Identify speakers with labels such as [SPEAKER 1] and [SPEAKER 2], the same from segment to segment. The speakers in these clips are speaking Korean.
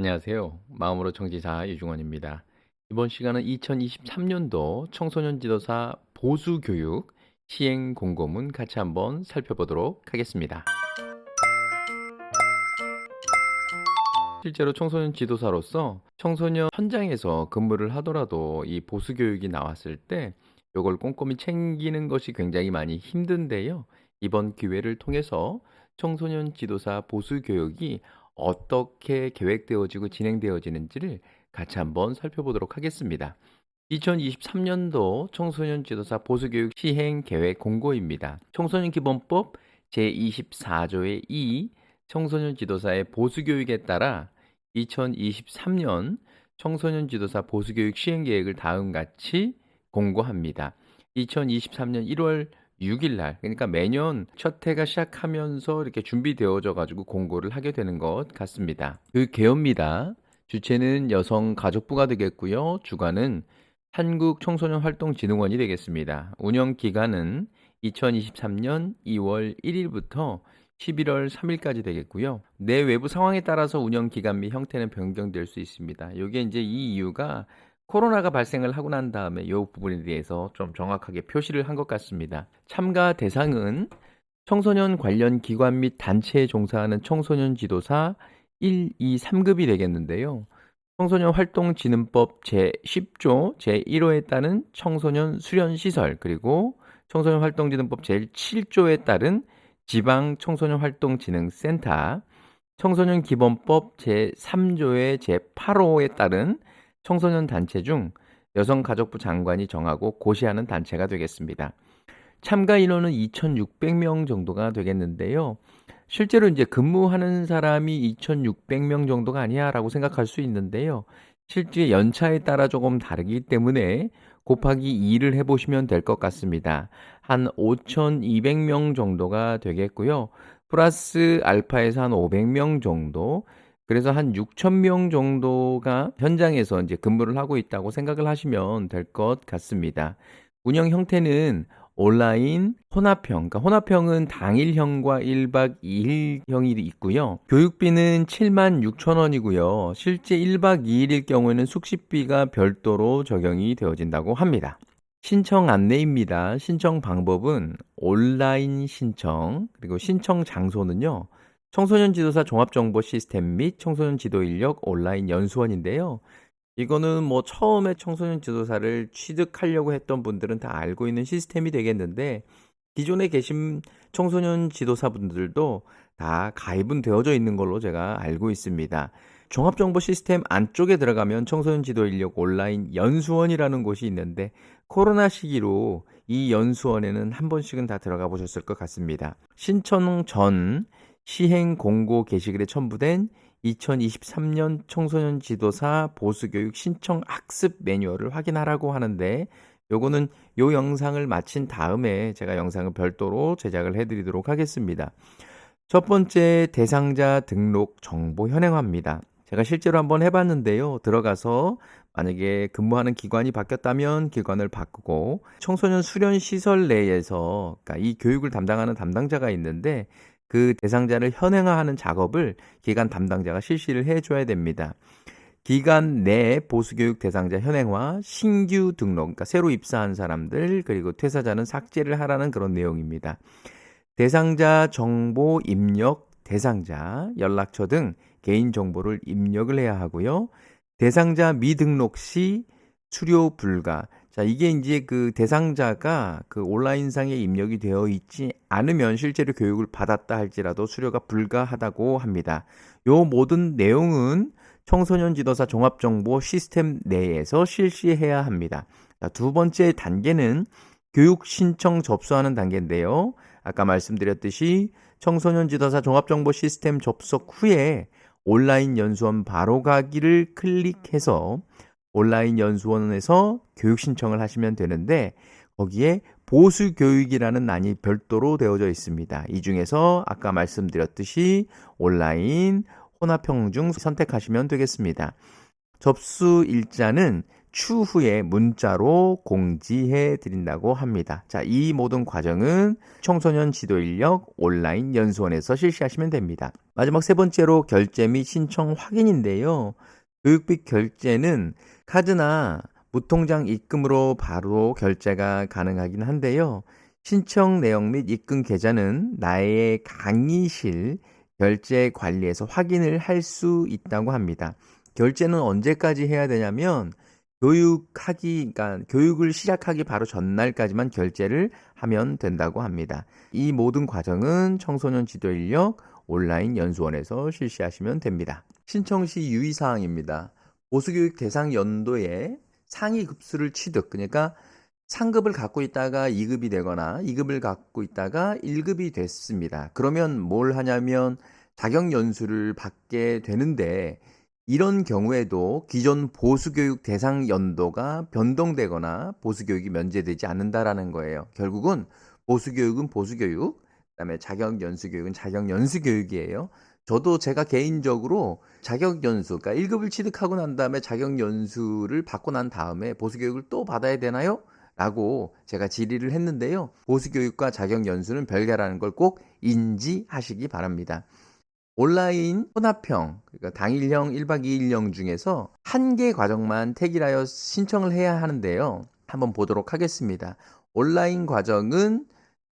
[SPEAKER 1] 안녕하세요. 마음으로 청지사 유중원입니다. 이번 시간은 2023년도 청소년 지도사 보수 교육 시행 공고문 같이 한번 살펴보도록 하겠습니다. 실제로 청소년 지도사로서 청소년 현장에서 근무를 하더라도 이 보수 교육이 나왔을 때 이걸 꼼꼼히 챙기는 것이 굉장히 많이 힘든데요. 이번 기회를 통해서 청소년 지도사 보수 교육이 어떻게 계획되어지고 진행되어지는지를 같이 한번 살펴보도록 하겠습니다. 2023년도 청소년 지도사 보수교육 시행 계획 공고입니다. 청소년 기본법 제24조의 2 청소년 지도사의 보수교육에 따라 2023년 청소년 지도사 보수교육 시행 계획을 다음 같이 공고합니다. 2023년 1월 6일 날 그러니까 매년 첫 해가 시작하면서 이렇게 준비되어져 가지고 공고를 하게 되는 것 같습니다. 그 개요입니다. 주체는 여성 가족부가 되겠고요. 주관은 한국 청소년 활동 진흥원이 되겠습니다. 운영 기간은 2023년 2월 1일부터 11월 3일까지 되겠고요. 내 외부 상황에 따라서 운영 기간 및 형태는 변경될 수 있습니다. 이게 이제 이 이유가 코로나가 발생을 하고 난 다음에 이 부분에 대해서 좀 정확하게 표시를 한 것 같습니다. 참가 대상은 청소년 관련 기관 및 단체에 종사하는 청소년 지도사 1, 2, 3급이 되겠는데요. 청소년 활동진흥법 제10조 제1호에 따른 청소년 수련시설 그리고 청소년 활동진흥법 제7조에 따른 지방 청소년 활동진흥센터 청소년 기본법 제3조의 제8호에 따른 청소년 단체 중 여성가족부 장관이 정하고 고시하는 단체가 되겠습니다. 참가 인원은 2,600명 정도가 되겠는데요. 실제로 이제 근무하는 사람이 2,600명 정도가 아니야라고 생각할 수 있는데요. 실제 연차에 따라 조금 다르기 때문에 곱하기 2를 해보시면 될 것 같습니다. 한 5,200명 정도가 되겠고요. 플러스 알파에서 한 500명 정도, 그래서 한 6천 명 정도가 현장에서 이제 근무를 하고 있다고 생각을 하시면 될 것 같습니다. 운영 형태는 온라인 혼합형, 그러니까 혼합형은 당일형과 1박 2일형이 있고요. 교육비는 7만 6천 원이고요. 실제 1박 2일일 경우에는 숙식비가 별도로 적용이 되어진다고 합니다. 신청 안내입니다. 신청 방법은 온라인 신청, 그리고 신청 장소는요. 청소년 지도사 종합정보 시스템 및 청소년 지도 인력 온라인 연수원인데요. 이거는 뭐 처음에 청소년 지도사를 취득하려고 했던 분들은 다 알고 있는 시스템이 되겠는데 기존에 계신 청소년 지도사분들도 다 가입은 되어져 있는 걸로 제가 알고 있습니다. 종합정보 시스템 안쪽에 들어가면 청소년 지도 인력 온라인 연수원이라는 곳이 있는데 코로나 시기로 이 연수원에는 한 번씩은 다 들어가 보셨을 것 같습니다. 신청 전 시행 공고 게시글에 첨부된 2023년 청소년 지도사 보수교육 신청 학습 매뉴얼을 확인하라고 하는데 요거는 요 영상을 마친 다음에 제가 영상을 별도로 제작을 해드리도록 하겠습니다. 첫 번째 대상자 등록 정보 현행화입니다. 제가 실제로 한번 해봤는데요. 들어가서 만약에 근무하는 기관이 바뀌었다면 기관을 바꾸고 청소년 수련 시설 내에서 그러니까 이 교육을 담당하는 담당자가 있는데 그 대상자를 현행화하는 작업을 기관 담당자가 실시를 해줘야 됩니다. 기간 내 보수교육 대상자 현행화, 신규 등록, 그러니까 새로 입사한 사람들, 그리고 퇴사자는 삭제를 하라는 그런 내용입니다. 대상자 정보 입력, 대상자, 연락처 등 개인 정보를 입력을 해야 하고요. 대상자 미등록 시 수료 불가. 자, 이게 이제 그 대상자가 그 온라인상에 입력이 되어 있지 않으면 실제로 교육을 받았다 할지라도 수료가 불가하다고 합니다. 요 모든 내용은 청소년 지도사 종합정보 시스템 내에서 실시해야 합니다. 자, 두 번째 단계는 교육 신청 접수하는 단계인데요. 아까 말씀드렸듯이 청소년 지도사 종합정보 시스템 접속 후에 온라인 연수원 바로 가기를 클릭해서 온라인 연수원에서 교육 신청을 하시면 되는데 거기에 보수 교육이라는 난이 별도로 되어져 있습니다. 이 중에서 아까 말씀드렸듯이 온라인 혼합형 중 선택하시면 되겠습니다. 접수 일자는 추후에 문자로 공지해 드린다고 합니다. 자, 이 모든 과정은 청소년 지도 인력 온라인 연수원에서 실시하시면 됩니다. 마지막 세 번째로 결제 및 신청 확인인데요. 교육비 결제는 카드나 무통장 입금으로 바로 결제가 가능하긴 한데요. 신청 내용 및 입금 계좌는 나의 강의실 결제 관리에서 확인을 할 수 있다고 합니다. 결제는 언제까지 해야 되냐면 교육하기, 그러니까 교육을 시작하기 바로 전날까지만 결제를 하면 된다고 합니다. 이 모든 과정은 청소년 지도 인력 온라인 연수원에서 실시하시면 됩니다. 신청 시 유의사항입니다. 보수교육 대상 연도에 상위 급수를 취득, 그러니까 상급을 갖고 있다가 2급이 되거나 2급을 갖고 있다가 1급이 됐습니다. 그러면 뭘 하냐면 자격 연수를 받게 되는데 이런 경우에도 기존 보수교육 대상 연도가 변동되거나 보수교육이 면제되지 않는다라는 거예요. 결국은 보수교육은 보수교육, 그다음에 자격 연수교육은 자격 연수교육이에요. 저도 제가 개인적으로 자격 연수, 그러니까 1급을 취득하고 난 다음에 자격 연수를 받고 난 다음에 보수 교육을 또 받아야 되나요? 라고 제가 질의를 했는데요. 보수 교육과 자격 연수는 별개라는 걸 꼭 인지하시기 바랍니다. 온라인 혼합형, 그러니까 당일형 1박 2일형 중에서 한 개 과정만 택일하여 신청을 해야 하는데요. 한번 보도록 하겠습니다. 온라인 과정은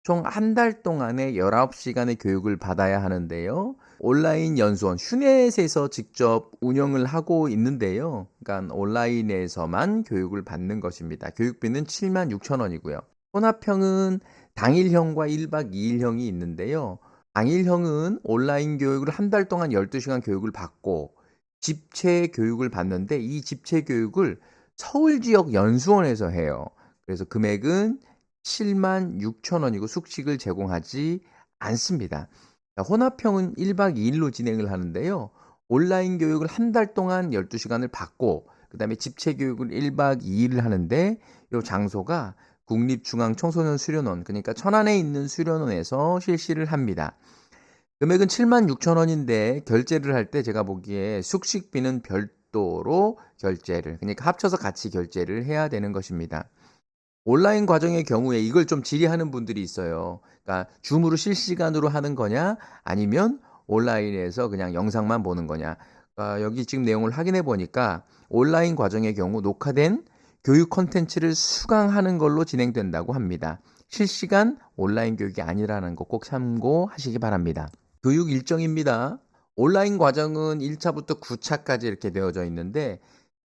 [SPEAKER 1] 총 한 달 동안에 19시간의 교육을 받아야 하는데요. 온라인 연수원 휴넷에서 직접 운영을 하고 있는데요. 그러니까 온라인에서만 교육을 받는 것입니다. 교육비는 7만 6천 원이고요. 혼합형은 당일형과 1박 2일형이 있는데요. 당일형은 온라인 교육을 한 달 동안 12시간 교육을 받고 집체 교육을 받는데 이 집체 교육을 서울 지역 연수원에서 해요. 그래서 금액은 7만 6천 원이고 숙식을 제공하지 않습니다. 혼합형은 1박 2일로 진행을 하는데요. 온라인 교육을 한 달 동안 12시간을 받고 그다음에 집체 교육을 1박 2일을 하는데 이 장소가 국립중앙청소년 수련원 그러니까 천안에 있는 수련원에서 실시를 합니다. 금액은 7만 6천 원인데 결제를 할 때 제가 보기에 숙식비는 별도로 결제를 그러니까 합쳐서 같이 결제를 해야 되는 것입니다. 온라인 과정의 경우에 이걸 좀 질의하는 분들이 있어요. 그러니까 줌으로 실시간으로 하는 거냐 아니면 온라인에서 그냥 영상만 보는 거냐. 그러니까 여기 지금 내용을 확인해 보니까 온라인 과정의 경우 녹화된 교육 콘텐츠를 수강하는 걸로 진행된다고 합니다. 실시간 온라인 교육이 아니라는 거 꼭 참고하시기 바랍니다. 교육 일정입니다. 온라인 과정은 1차부터 9차까지 이렇게 되어져 있는데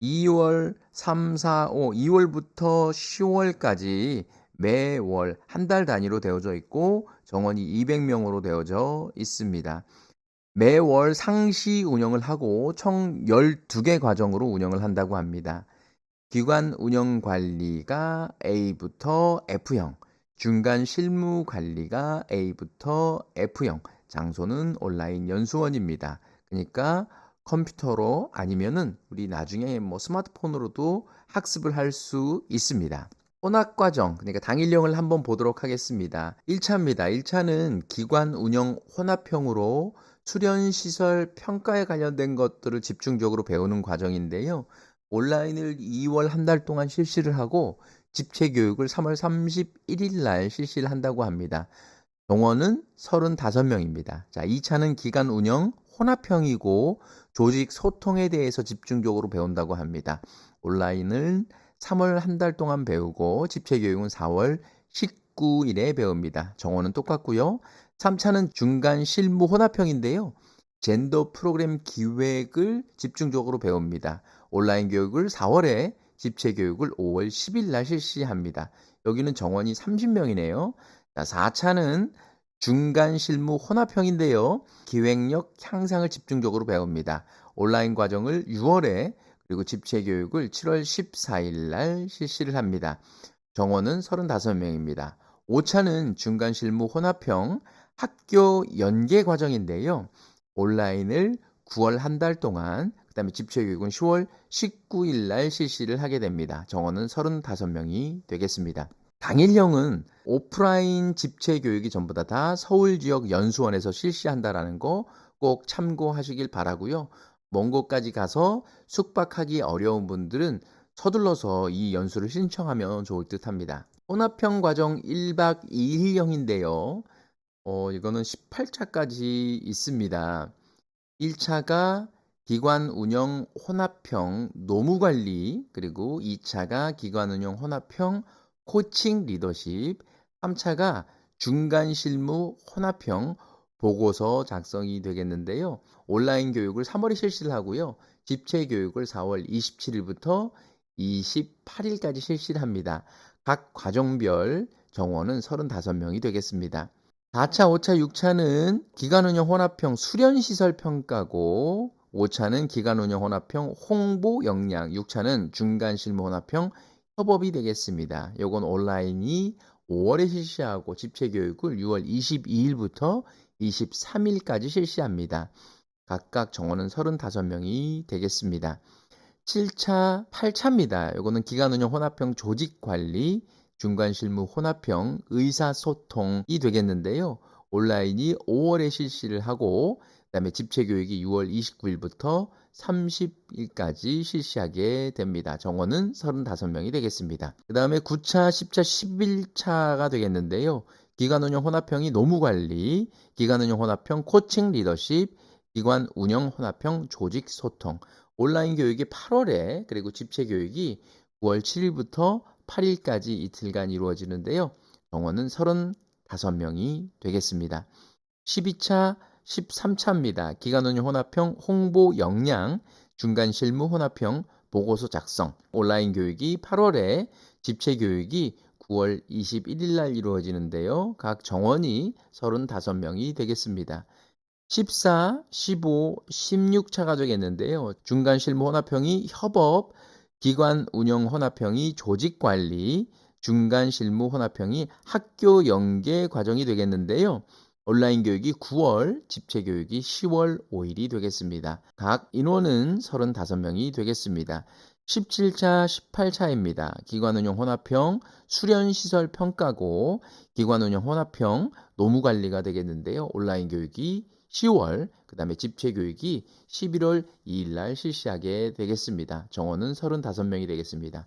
[SPEAKER 1] 2월, 3, 4, 5, 2월부터 10월까지 매월 한 달 단위로 되어져 있고 정원이 200명으로 되어져 있습니다. 매월 상시 운영을 하고 총 12개 과정으로 운영을 한다고 합니다. 기관 운영 관리가 A부터 F형, 중간 실무 관리가 A부터 F형, 장소는 온라인 연수원입니다. 그러니까 컴퓨터로 아니면은 우리 나중에 뭐 스마트폰으로도 학습을 할 수 있습니다. 혼합 과정, 그러니까 당일형을 한번 보도록 하겠습니다. 1차입니다. 1차는 기관 운영 혼합형으로 수련 시설 평가에 관련된 것들을 집중적으로 배우는 과정인데요. 온라인을 2월 한 달 동안 실시를 하고 집체 교육을 3월 31일 날 실시를 한다고 합니다. 동원은 35명입니다. 자, 2차는 기간 운영 혼합형이고 조직 소통에 대해서 집중적으로 배운다고 합니다. 온라인을 3월 한 달 동안 배우고 집체 교육은 4월 19일에 배웁니다. 정원은 똑같고요. 3차는 중간 실무 혼합형인데요. 젠더 프로그램 기획을 집중적으로 배웁니다. 온라인 교육을 4월에 집체 교육을 5월 10일 날 실시합니다. 여기는 정원이 30명이네요. 자, 4차는 중간 실무 혼합형인데요. 기획력 향상을 집중적으로 배웁니다. 온라인 과정을 6월에 그리고 집체 교육을 7월 14일 날 실시를 합니다. 정원은 35명입니다. 5차는 중간 실무 혼합형 학교 연계 과정인데요. 온라인을 9월 한 달 동안 그다음에 집체 교육은 10월 19일 날 실시를 하게 됩니다. 정원은 35명이 되겠습니다. 당일형은 오프라인 집체 교육이 전부 다, 다 서울 지역 연수원에서 실시한다라는 거 꼭 참고하시길 바라고요. 먼 곳까지 가서 숙박하기 어려운 분들은 서둘러서 이 연수를 신청하면 좋을 듯 합니다. 혼합형 과정 1박 2일형인데요. 어, 이거는 18차까지 있습니다. 1차가 기관 운영 혼합형 노무 관리, 그리고 2차가 기관 운영 혼합형 코칭 리더십, 3차가 중간 실무 혼합형 보고서 작성이 되겠는데요. 온라인 교육을 3월에 실시를 하고요. 집체 교육을 4월 27일부터 28일까지 실시를 합니다. 각 과정별 정원은 35명이 되겠습니다. 4차, 5차, 6차는 기간운영 혼합형 수련시설 평가고 5차는 기간운영 혼합형 홍보 역량, 6차는 중간실무 혼합형 협업이 되겠습니다. 요건 온라인이 5월에 실시하고 집체교육을 6월 22일부터 23일까지 실시합니다. 각각 정원은 35명이 되겠습니다. 7차, 8차입니다. 요거는 기간운영 혼합형 조직관리, 중간실무 혼합형 의사소통이 되겠는데요. 온라인이 5월에 실시를 하고 그다음에 집체 교육이 6월 29일부터 30일까지 실시하게 됩니다. 정원은 35명이 되겠습니다. 그 다음에 9차, 10차, 11차가 되겠는데요. 기관 운영 혼합형이 노무 관리, 기관 운영 혼합형 코칭 리더십, 기관 운영 혼합형 조직 소통. 온라인 교육이 8월에 그리고 집체 교육이 9월 7일부터 8일까지 이틀간 이루어지는데요. 정원은 35명이 되겠습니다. 12차, 13차입니다. 기간운영 혼합형 홍보 역량, 중간 실무 혼합형 보고서 작성. 온라인 교육이 8월에 집체 교육이 9월 21일 날 이루어지는데요. 각 정원이 35명이 되겠습니다. 14, 15, 16차가 되겠는데요. 중간 실무 혼합형이 협업, 기관 운영 혼합형이 조직 관리, 중간 실무 혼합형이 학교 연계 과정이 되겠는데요. 온라인 교육이 9월, 집체 교육이 10월 5일이 되겠습니다. 각 인원은 35명이 되겠습니다. 17차, 18차입니다. 기관운영 혼합형 수련시설 평가고 기관운영 혼합형 노무관리가 되겠는데요. 온라인 교육이 10월, 그 다음에 집체 교육이 11월 2일 날 실시하게 되겠습니다. 정원은 35명이 되겠습니다.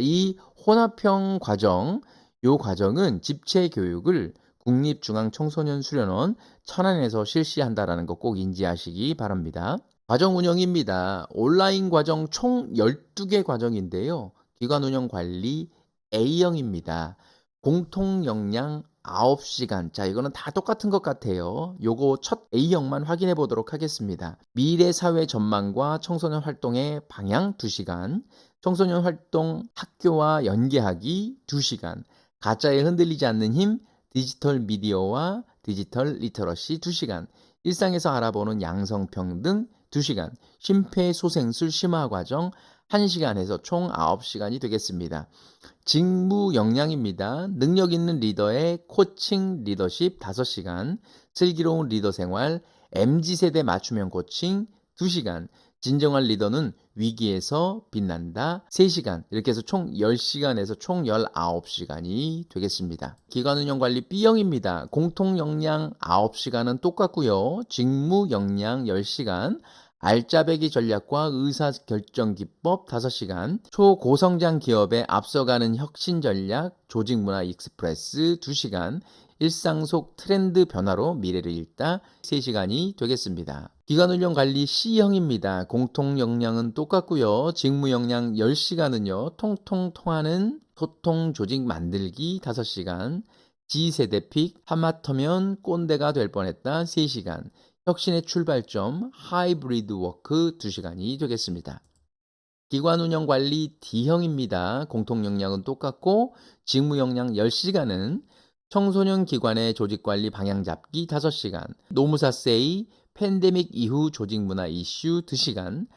[SPEAKER 1] 이 혼합형 과정, 요 과정은 집체 교육을 국립중앙청소년수련원 천안에서 실시한다라는 거 꼭 인지하시기 바랍니다. 과정 운영입니다. 온라인 과정 총 12개 과정인데요. 기관 운영 관리 A형입니다. 공통 역량 9시간. 자, 이거는 다 똑같은 것 같아요. 요거 첫 A형만 확인해 보도록 하겠습니다. 미래 사회 전망과 청소년 활동의 방향 2시간. 청소년 활동 학교와 연계하기 2시간. 가짜에 흔들리지 않는 힘 디지털 미디어와 디지털 리터러시 2시간, 일상에서 알아보는 양성평등 2시간, 심폐소생술 심화 과정 1시간에서 총 9시간이 되겠습니다. 직무 역량입니다. 능력 있는 리더의 코칭 리더십 5시간, 슬기로운 리더 생활, MZ세대 맞춤형 코칭 2시간, 진정한 리더는 위기에서 빛난다 3시간 이렇게 해서 총 10시간에서 총 19시간이 되겠습니다. 기관 운영 관리 B형입니다. 공통 역량 9시간은 똑같고요. 직무 역량 10시간, 알짜배기 전략과 의사결정 기법 5시간, 초고성장 기업에 앞서가는 혁신 전략, 조직문화 익스프레스 2시간, 일상 속 트렌드 변화로 미래를 읽다 3시간이 되겠습니다. 기관훈련 관리 C형입니다. 공통 역량은 똑같고요. 직무 역량 10시간은요. 통통 통하는 소통 조직 만들기 5시간, G세대 픽 하마터면 꼰대가 될 뻔했다 3시간, 혁신의 출발점 하이브리드 워크 2시간이 되겠습니다. 기관 운영 관리 D형입니다. 공통 역량은 똑같고 직무 역량 10시간은 청소년 기관의 조직 관리 방향 잡기 5시간, 노무사 세이 팬데믹 이후 조직 문화 이슈 2시간,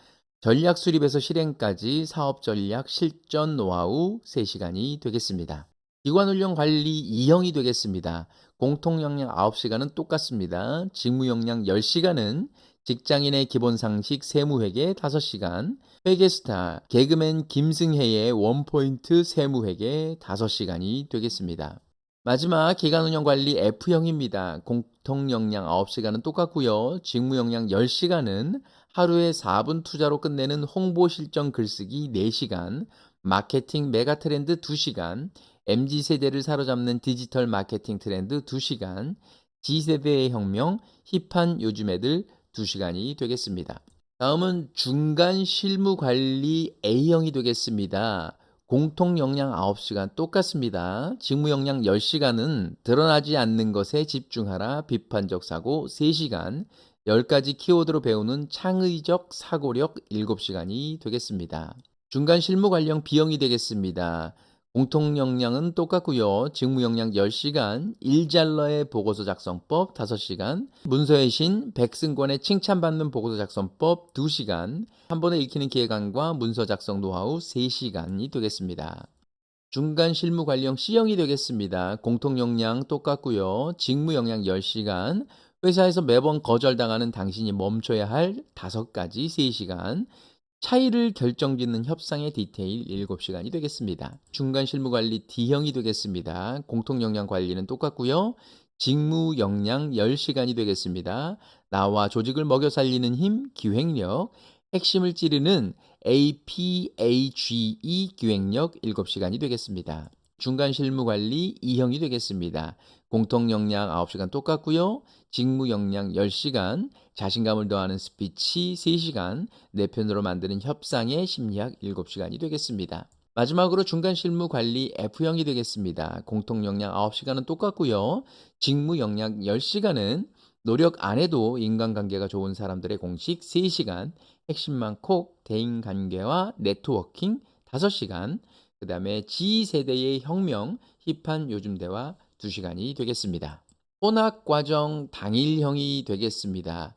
[SPEAKER 1] 전략 수립에서 실행까지 사업 전략 실전 노하우 3시간이 되겠습니다. 기관 훈련 관리 2형이 되겠습니다. 공통 역량 9시간은 똑같습니다. 직무 역량 10시간은 직장인의 기본 상식 세무회계 5시간, 회계스타 개그맨 김승혜의 원포인트 세무회계 5시간이 되겠습니다. 마지막 기간 운영 관리 F형입니다. 공통 역량 9시간은 똑같고요. 직무 역량 10시간은 하루에 4분 투자로 끝내는 홍보 실정 글쓰기 4시간, 마케팅 메가 트렌드 2시간, MZ 세대를 사로잡는 디지털 마케팅 트렌드 2시간, G세대의 혁명, 힙한 요즘 애들 2시간이 되겠습니다. 다음은 중간 실무 관리 A형이 되겠습니다. 공통 역량 9시간 똑같습니다. 직무 역량 10시간은 드러나지 않는 것에 집중하라 비판적 사고 3시간, 10가지 키워드로 배우는 창의적 사고력 7시간이 되겠습니다. 중간 실무 관련 B형이 되겠습니다. 공통 역량은 똑같고요. 직무 역량 10시간, 일잘러의 보고서 작성법 5시간, 문서의 신 백승권의 칭찬받는 보고서 작성법 2시간, 한 번에 읽히는 기획안과 문서 작성 노하우 3시간이 되겠습니다. 중간 실무 관련 C형이 되겠습니다. 공통 역량 똑같고요. 직무 역량 10시간, 회사에서 매번 거절당하는 당신이 멈춰야 할 5가지 3시간, 차이를 결정짓는 협상의 디테일 7시간이 되겠습니다. 중간 실무 관리 D형이 되겠습니다. 공통 역량 관리는 똑같고요. 직무 역량 10시간이 되겠습니다. 나와 조직을 먹여 살리는 힘, 기획력, 핵심을 찌르는 APAGE 기획력 7시간이 되겠습니다. 중간 실무 관리 2형이 되겠습니다. 공통 역량 9시간 똑같고요. 직무 역량 10시간, 자신감을 더하는 스피치 3시간, 내 편으로 만드는 협상의 심리학 7시간이 되겠습니다. 마지막으로 중간 실무 관리 F형이 되겠습니다. 공통 역량 9시간은 똑같고요. 직무 역량 10시간은 노력 안 해도 인간관계가 좋은 사람들의 공식 3시간, 핵심만 콕 대인 관계와 네트워킹 5시간, 그 다음에 G세대의 혁명, 힙한 요즘 대화 2시간이 되겠습니다. 혼합과정 당일형이 되겠습니다.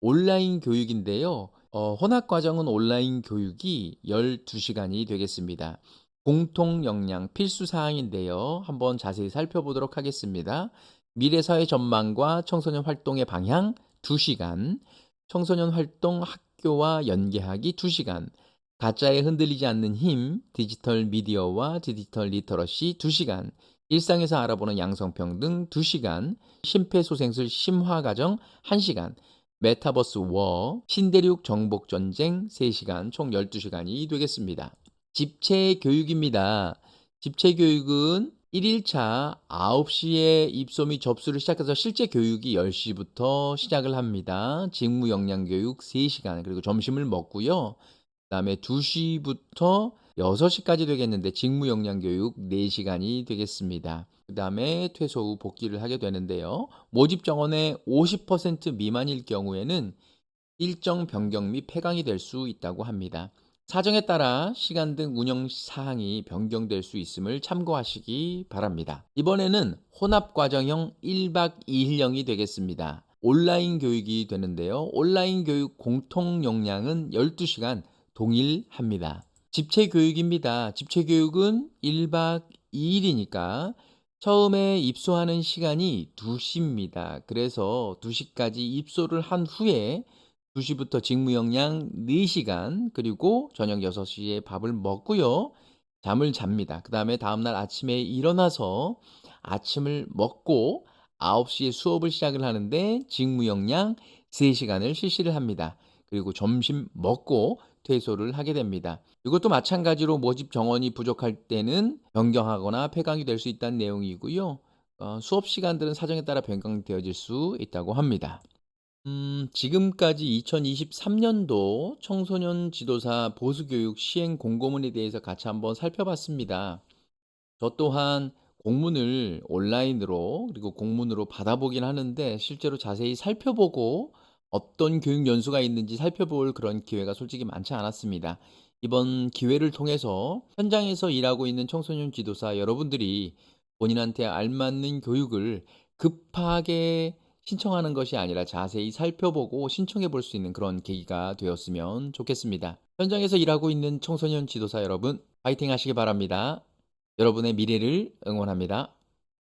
[SPEAKER 1] 온라인 교육인데요. 어, 혼합과정은 온라인 교육이 12시간이 되겠습니다. 공통 역량 필수 사항인데요. 한번 자세히 살펴보도록 하겠습니다. 미래 사회 전망과 청소년 활동의 방향 2시간, 청소년 활동 학교와 연계하기 2시간, 가짜에 흔들리지 않는 힘, 디지털 미디어와 디지털 리터러시 2시간, 일상에서 알아보는 양성평등 2시간, 심폐소생술 심화과정 1시간, 메타버스 워, 신대륙 정복전쟁 3시간, 총 12시간이 되겠습니다. 집체 교육입니다. 집체 교육은 1일차 9시에 입소 및 접수를 시작해서 실제 교육이 10시부터 시작을 합니다. 직무 역량 교육 3시간, 그리고 점심을 먹고요. 그다음에 2시부터 6시까지 되겠는데 직무 역량 교육 4시간이 되겠습니다. 그 다음에 퇴소 후 복귀를 하게 되는데요. 모집 정원의 50% 미만일 경우에는 일정 변경 및 폐강이 될 수 있다고 합니다. 사정에 따라 시간 등 운영 사항이 변경될 수 있음을 참고하시기 바랍니다. 이번에는 혼합 과정형 1박 2일형이 되겠습니다. 온라인 교육이 되는데요. 온라인 교육 공통 역량은 12시간 동일합니다. 집체 교육입니다. 집체 교육은 1박 2일이니까 처음에 입소하는 시간이 2시입니다. 그래서 2시까지 입소를 한 후에 2시부터 직무 역량 4시간 그리고 저녁 6시에 밥을 먹고요. 잠을 잡니다. 그 다음에 다음날 아침에 일어나서 아침을 먹고 9시에 수업을 시작을 하는데 직무 역량 3시간을 실시를 합니다. 그리고 점심 먹고 퇴소를 하게 됩니다. 이것도 마찬가지로 모집 정원이 부족할 때는 변경하거나 폐강이 될 수 있다는 내용이고요. 어, 수업 시간들은 사정에 따라 변경되어질 수 있다고 합니다. 음, 지금까지 2023년도 청소년 지도사 보수교육 시행 공고문에 대해서 같이 한번 살펴봤습니다. 저 또한 공문을 온라인으로 그리고 공문으로 받아보긴 하는데 실제로 자세히 살펴보고 어떤 교육 연수가 있는지 살펴볼 그런 기회가 솔직히 많지 않았습니다. 이번 기회를 통해서 현장에서 일하고 있는 청소년 지도사 여러분들이 본인한테 알맞는 교육을 급하게 신청하는 것이 아니라 자세히 살펴보고 신청해 볼 수 있는 그런 계기가 되었으면 좋겠습니다. 현장에서 일하고 있는 청소년 지도사 여러분, 파이팅 하시기 바랍니다. 여러분의 미래를 응원합니다.